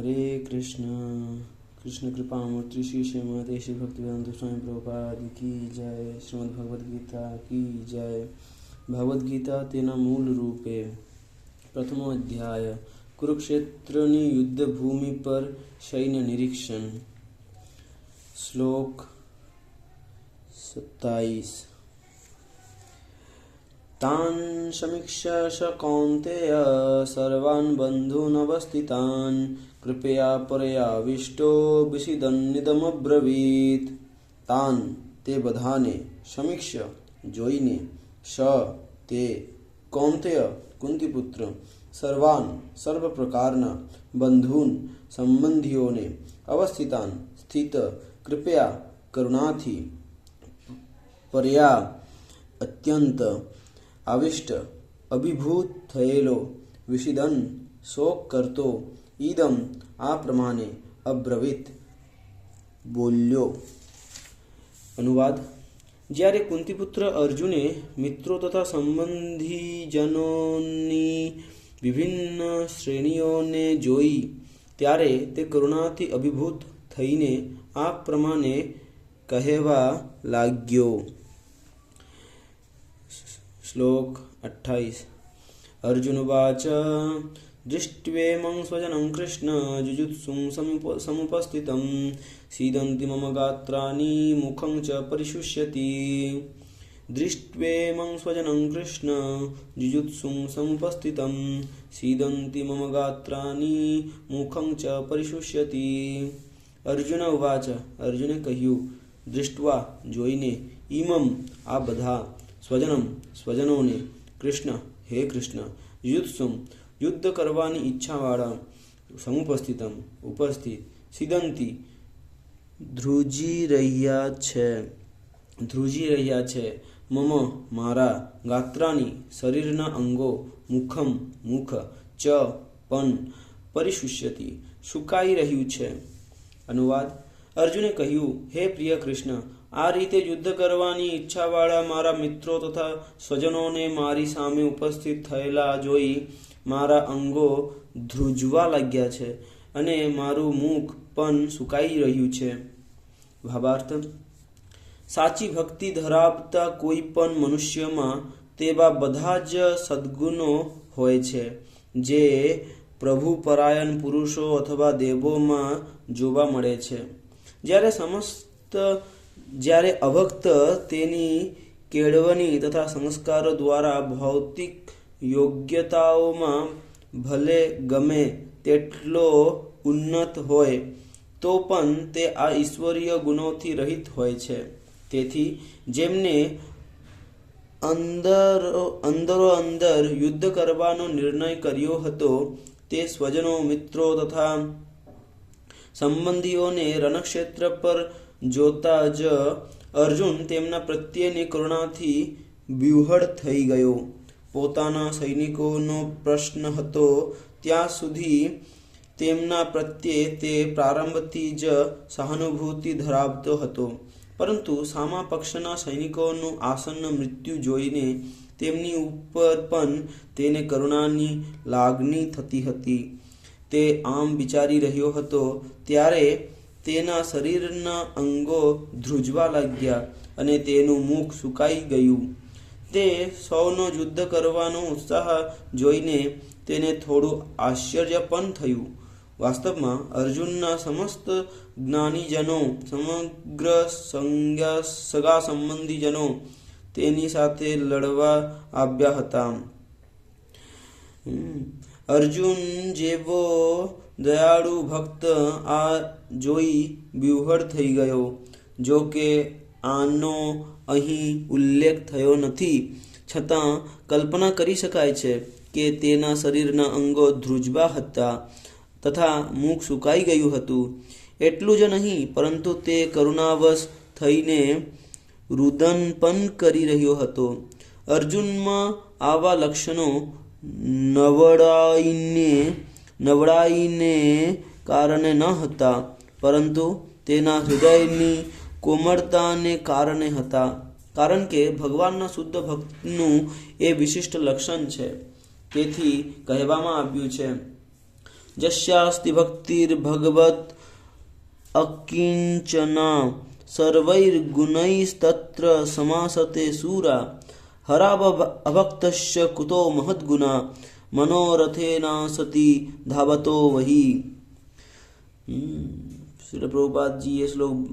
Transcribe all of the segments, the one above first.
हरे कृष्ण। कृष्ण कृपा मूर्ति श्री श्रीमते श्री भक्तिवेदांत स्वामी प्रभुपाद की जय। श्रीमद् भगवद गीता की जय। भगवद गीता तेना मूल रूपे। प्रथम अध्याय। कुरुक्षेत्र युद्ध भूमि पर सैन्य निरीक्षण। श्लोक सत्ताईस। तान् समीक्ष स कौन्तेय, सर्वान् કૃપયા પરયાવિષ્ટો વિષિદન્નિદમબ્રવીત તાન તે બધાને સમીક્ષ્ય જોઈને સ તે કૌંતેય કુંતીપુત્ર સર્વાન સર્વ પ્રકારના બંધૂન સંબંધીઓને અવસ્થિતાન સ્થિત કૃપયા કરુણાથી પર્યા અત્યંત આવિષ્ટ અભિભૂત થયેલો વિષિદન શોક કરતો ઈદમ આ પ્રમાણે અબ્રવિત બોલ્યો. અનુવાદ. જ્યારે કુંતીપુત્ર અર્જુને મિત્રો તથા સંબંધીજનોની વિભિન્ન શ્રેણીઓને જોઈ, ત્યારે તે કરુણાથી અભિભૂત થઈને આ પ્રમાણે કહેવા લાગ્યો. શ્લોક અઠ્ઠાવીસ. અર્જુનવાચ दृष्ट्वेमं स्वजनं कृष्ण जुजुत्सुं समुपस्थितं सीदन्ति मम गात्राणि मुखं च परिशुष्यति दृष्ट्वेमं स्वजनं कृष्ण जुजुत्सुं समुपस्थितं सीदन्ति मम गात्राणि मुखं च પરિશુષ્યતિ અર્જુન ઉવાચ અર્જુને કહ્યું દૃષ્ટવા જોઈને ઇમમ આ બધા સ્વજનમ સ્વજનોને कृष्ण હે કૃષ્ણ યુત્સુમ યુદ્ધ કરવાની ઈચ્છાવાળા સમુપસ્થિતમ, ઉપસ્થિત, સિદંતી, ધ્રુજી રહ્યા છે, ધ્રુજી રહ્યા છે. મમ, મારા ગાત્રાની શરીરના અંગો મુખમ, મુખ, ચ પણ પરિશુષ્યતી, સુકાઈ રહ્યું છે. અનુવાદ અર્જુને કહ્યું, હે પ્રિય કૃષ્ણ, આ રીતે યુદ્ધ કરવાની ઈચ્છાવાળા મારા મિત્રો તથા સ્વજનોને મારી સામે ઉપસ્થિત થયેલા જોઈ મારા અંગો ધ્રુજવા લાગ્યા છે અને મારું મુખ પણ સુકાઈ રહ્યું છે. ભાવાર્થ સાચી ભક્તિ ધરાવતા કોઈ પણ મનુષ્યમાં તેવા બધા જ સદ્ગુણો હોય છે, જે પ્રભુ પરાયણ પુરુષો અથવા દેવોમાં જોવા મળે છે. જ્યારે સમસ્ત, જ્યારે અભક્ત તેની કેળવણી તથા સંસ્કારો દ્વારા ભૌતિક યોગ્યતાઓમાં ભલે ગમે તેટલો ઉન્નત હોય, તો પણ તે આ ઈશ્વરીય ગુણોથી રહિત હોય છે. તેથી જેમને અંદર, અંદરો અંદર યુદ્ધ કરવાનો નિર્ણય કર્યો હતો, તે સ્વજનો, મિત્રો તથા સંબંધીઓને રણક્ષેત્ર પર જોતા જ અર્જુન તેમના પ્રત્યેની કરુણાથી વ્યુહળ થઈ ગયો. પોતાના સૈનિકોનો પ્રશ્ન હતો, ત્યાં સુધી તેમના પ્રત્યે તે પ્રારંભથી જ સહાનુભૂતિ ધરાવતો હતો. પરંતુ સામા પક્ષના સૈનિકોનું આસન્ન મૃત્યુ જોઈને તેમની ઉપર પણ તેને કરુણાની લાગણી થતી હતી. તે આમ વિચારી રહ્યો હતો, ત્યારે તેના શરીરના અંગો ધ્રુજવા લાગ્યા અને તેનું મુખ સુકાઈ ગયું. તે સૌનો યુદ્ધ કરવાનો ઉત્સાહ જોઈને તેને થોડું આશ્ચર્ય પણ થયું. વાસ્તવમાં અર્જુનના સમસ્ત જ્ઞાનીજનો, સમગ્ર સંજ્ઞા સગા સંબંધીજનો તેની સાથે લડવા આવ્યા હતા. અર્જુન જેવો દયાળુ ભક્ત આ જોઈ વ્યુહળ થઈ ગયો. જો કે આનો અહીં ઉલ્લેખ થયો નથી. છતાં કલ્પના કરી શકાય છે કે તેના શરીરના અંગો ધ્રુજવા હતા તથા મુખ સુકાઈ ગયું હતું. એટલું જ નહીં, પરંતુ તે કરુણાવશ થઈને રુદન પણ કરી રહ્યો હતો. અર્જુનમાં આવા લક્ષણો નવડાઈને નવડાઈને કારણે ન હતા, પરંતુ તેના હૃદયની કોમળતાને કારણે હતા. કારણ કે ભગવાનના શુદ્ધ ભક્તનું એ વિશિષ્ટ લક્ષણ છે. તેથી કહેવામાં આવ્યું છે, જસ્યાસ્તિ ભક્તિર્ભગવત અકિંચના, સર્વૈર્ગુણૈસ્તત્ર સમાસતે સૂરા. हरावभक्तस्य कुतो महद्गुणा मनोरथेना सती धावतो वही श्री प्रभुपाद जी ये श्लोक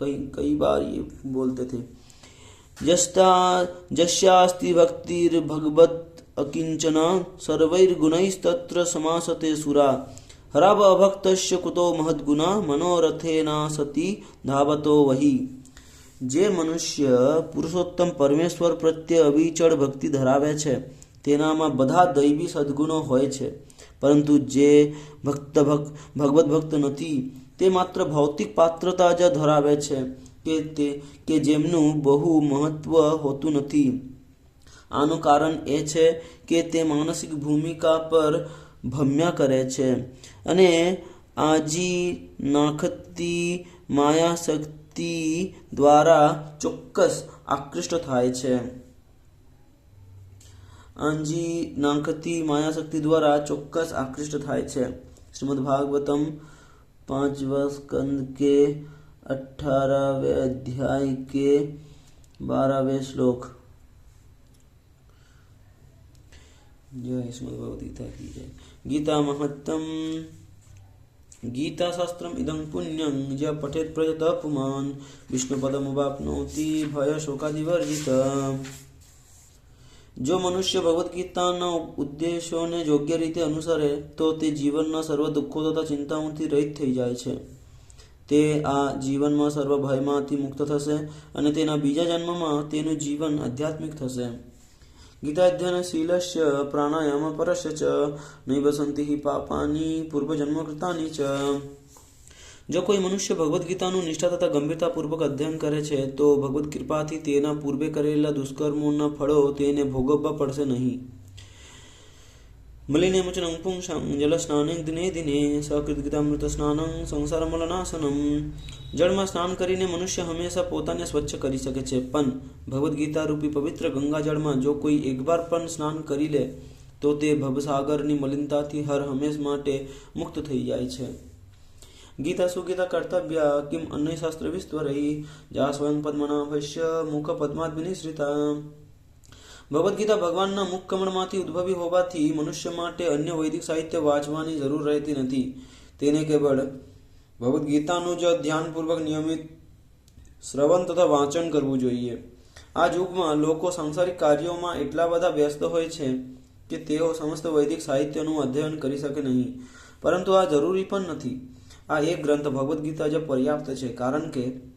कई कई बार ये बोलते थे जस्ता जस्यास्ति भक्तिर्भगवत् अकिञ्चना सर्वैर्गुणैस्तत्र समासते सुरा हराव અભક્તસ્ય કુતો મહદગુના મનોરથેના સતી ધાવતો વહી જે મનુષ્ય પુરુષોત્તમ પરમેશ્વર પ્રત્યે અવિચળ ભક્તિ ધરાવે છે, તેનામાં બધા દૈવી સદગુણો હોય છે. પરંતુ જે ભક્ત ભગવત ભક્ત નથી, તે માત્ર ભૌતિક પાત્રતા જ ધરાવે છે કે તે, કે જેમનું બહુ મહત્વ હોતું નથી. આનું કારણ એ છે કે તે માનસિક ભૂમિકા પર ભમ્યા કરે છે અને આજી નાખતી માયા શક્તિ દ્વારા ચોક્કસ આકૃષ્ટ થાય છે આંજી નાખતી માયા શક્તિ દ્વારા ચોક્કસ આકૃષ્ટ થાય છે શ્રીમદ ભાગવતમ पांचवा स्कंद के अठारहवें अध्याय के बारहवें श्लोक जय श्रीमद भगवद गीता की जय गीता महत्तम ગીતાશાસ્ત્રમ ઇદમ પુણ્યં જ્યાં પઠેત પ્રજત અપમાન વિષ્ણુપદમ વાપનોતિ ભય શોકાદિવર્જિત જો મનુષ્ય ભગવદ્ ગીતાના ઉદ્દેશોને યોગ્ય રીતે અનુસરે તો તે જીવનના સર્વ દુઃખો તથા ચિંતાઓથી રહિત થઈ જાય છે તે આ જીવનમાં સર્વ ભયમાંથી મુક્ત થશે અને તેના બીજા જન્મમાં તેનું જીવન આધ્યાત્મિક થશે ગીતાધ્યયન प्राणायामपरस्य પ્રાણાયામ नैव ચ हि पापानि पूर्वजन्मकृतानि च। જો કોઈ મનુષ્ય ભગવદ્ ગીતાનું નિષ્ઠા તથા ગંભીરતાપૂર્વક અધ્યયન કરે છે તો ભગવદ્ કૃપાથી તેના પૂર્વે કરેલા દુષ્કર્મોના ફળો તેને ભોગવવા પડશે નહીં. મલિનેમચનં పుంసం જલસ્નાને દિને દિને સકૃત ગીતામૃત સ્નાનં સંસારમલનાશનમ જળમાં સ્નાન કરીને મનુષ્ય હંમેશા પોતાને સ્વચ્છ કરી શકે છે પણ ભગવદ્ ગીતા રૂપી પવિત્ર ગંગાજળમાં જો કોઈ એકવાર પણ સ્નાન કરી લે તો તે ભવસાગરની મલિનતાથી હર હંમેશ માટે મુક્ત થઈ જાય છે ગીતા સુગીતા કર્તવ્ય કિમ અન્ય શાસ્ત્ર વિસ્તવરૈ જા સ્વયં પદ્મનાભસ્ય મુખ પદ્માદ્મિની વિનિશ્રિતા ભગવદ્ ગીતા ભગવાનના મુખ કમળમાંથી ઉદ્ભવી હોવાથી મનુષ્ય માટે અન્ય વૈદિક સાહિત્ય વાંચવાની જરૂર રહેતી નથી. તેને કેવળ ભગવદ્ ગીતાનું જ ધ્યાનપૂર્વક નિયમિત શ્રવણ તથા વાંચન કરવું જોઈએ. આ યુગમાં લોકો સાંસારિક કાર્યોમાં એટલા બધા વ્યસ્ત હોય છે કે તેઓ સમસ્ત વૈદિક સાહિત્યનું અધ્યયન કરી શકે નહીં. પરંતુ આ જરૂરી પણ નથી. આ એક ગ્રંથ ભગવદ્ ગીતા જ પર્યાપ્ત છે, કારણ કે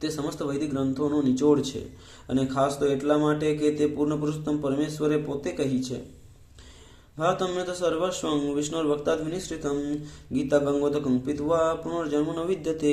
તે સમસ્ત વૈદિક ગ્રંથોનો નિચોડ છે અને ખાસ તો એટલા માટે કે તે પૂર્ણ પુરુષોત્તમ પરમેશ્વરે પોતે કહી છે. ભારતમ્ય તો સર્વસ્વં વિષ્ણુર વક્તાદ વિનિશ્રિતમ, ગીતા ગંગોત કંપિત્વા પુનર્જન્મ ન વિદ્યતે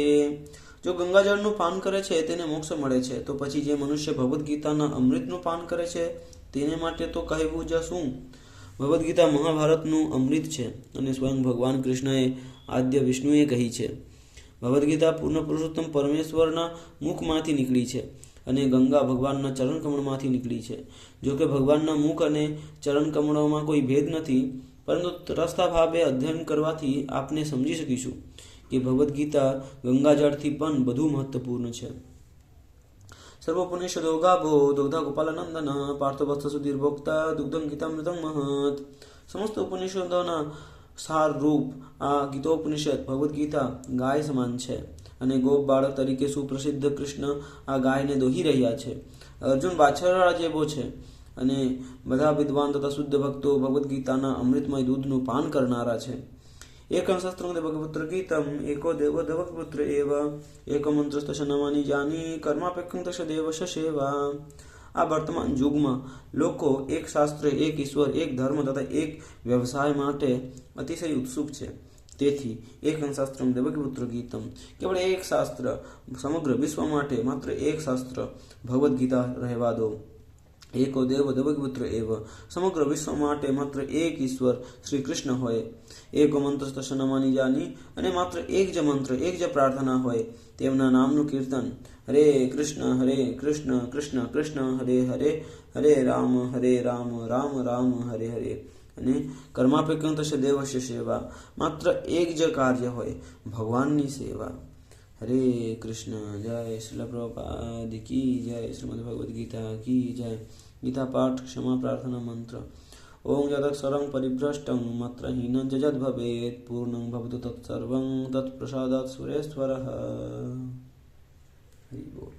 જો ગંગાજળનું પાન કરે છે, તેને મોક્ષ મળે છે. તો પછી જે મનુષ્ય ભગવદ્ ગીતાના અમૃતનું પાન કરે છે, તેને માટે તો કહેવું જ શું? ભગવદ્ ગીતા મહાભારતનું અમૃત છે અને સ્વયં ભગવાન કૃષ્ણએ આદ્ય વિષ્ણુએ કહી છે. ભગવદ્ ગીતા પૂર્ણ પુરુષોત્તમ પરમેશ્વરના મુખમાંથી નીકળી છે અને ગંગા ભગવાનના ચરણ કમળમાંથી નીકળી છે. જો કે ભગવાનના મુખ અને ચરણ કમળોમાં કોઈ ભેદ નથી, પરંતુ તટસ્થા ભાવે અધ્યયન કરવાથી આપને સમજી શકીશું કે ભગવદ્ ગીતા ગંગાજળથી પણ વધુ મહત્વપૂર્ણ છે. સર્વોપનિષદો ગાભો દુગ્ધા ગોપાલનંદન પાર્થવસ્ત સુધીર્ભોક્તા દુગ્ધમ ગીતામૃતમ મહત. સમસ્ત ઉપનિષદોના સાર રૂપ આ ગીતોપનિષદ ભગવદ્ ગીતા ગાય સમાન છે. અને ગોપ બાળક તરીકે સુપ્રસિદ્ધ કૃષ્ણ આ ગાયને દોહી રહ્યા છે. અર્જુન વાછરડા જેવો છે. અને બધા વિદ્વાન તથા શુદ્ધ ભક્તો ભગવદ્ ગીતાના અમૃતમય દૂધનું પાન કરનારા છે. એકમ શસ્ત્રમ ભગવત્ર ગીતમ, એકો દેવ દવપુત્ર એવ એક મંત્રસ્તશ નમાની જાની કર્માપેક્ષ દેવ શેવા આ વર્તમાન યુગમાં લોકો એક શાસ્ત્ર એક ઈશ્વર, એક ધર્મ તથા એક વ્યવસાય માટે અતિશય ઉત્સુક છે. તેથી એક શાસ્ત્રમ દેવકીપુત્ર ગીતમ. કેવળ એક શાસ્ત્ર સમગ્ર વિશ્વ માટે માત્ર એક શાસ્ત્ર ભગવદ્ ગીતા રહેવા દો. એકો દેવ દેવકીપુત્ર એવ. સમગ્ર વિશ્વ માટે માત્ર એક ઈશ્વર શ્રી કૃષ્ણ હોય. એકો મંત્ર નમાની જાની અને માત્ર એક જ મંત્ર, એક જ પ્રાર્થના હોય. તેમના નામનું કીર્તન, હરે કૃષ્ણ હરે કૃષ્ણ કૃષ્ણ કૃષ્ણ, હરે હરે હરે રામ હરે રામ રામ રામ, હરે હરે. અને કર્માપેક્ષમ તશે દેવસ્ય સેવા. માત્ર એક જ કાર્ય હોય, ભગવાનની સેવા. હરે કૃષ્ણ, જય શ્રીલ પ્રભુપાદ કી જય શ્રીમદ ભગવદ્ ગીતા કી જય. ગીતા પાઠ ક્ષમા પ્રાર્થના મંત્ર ઓમ યદક્ષરં પરિભ્રષ્ટં માત્ર હીન જજદ ભવેત પૂર્ણં ભવતુ તત્સર્વં તત્પ્રસાદાત સુરેશ્વરઃ હરિ બોલ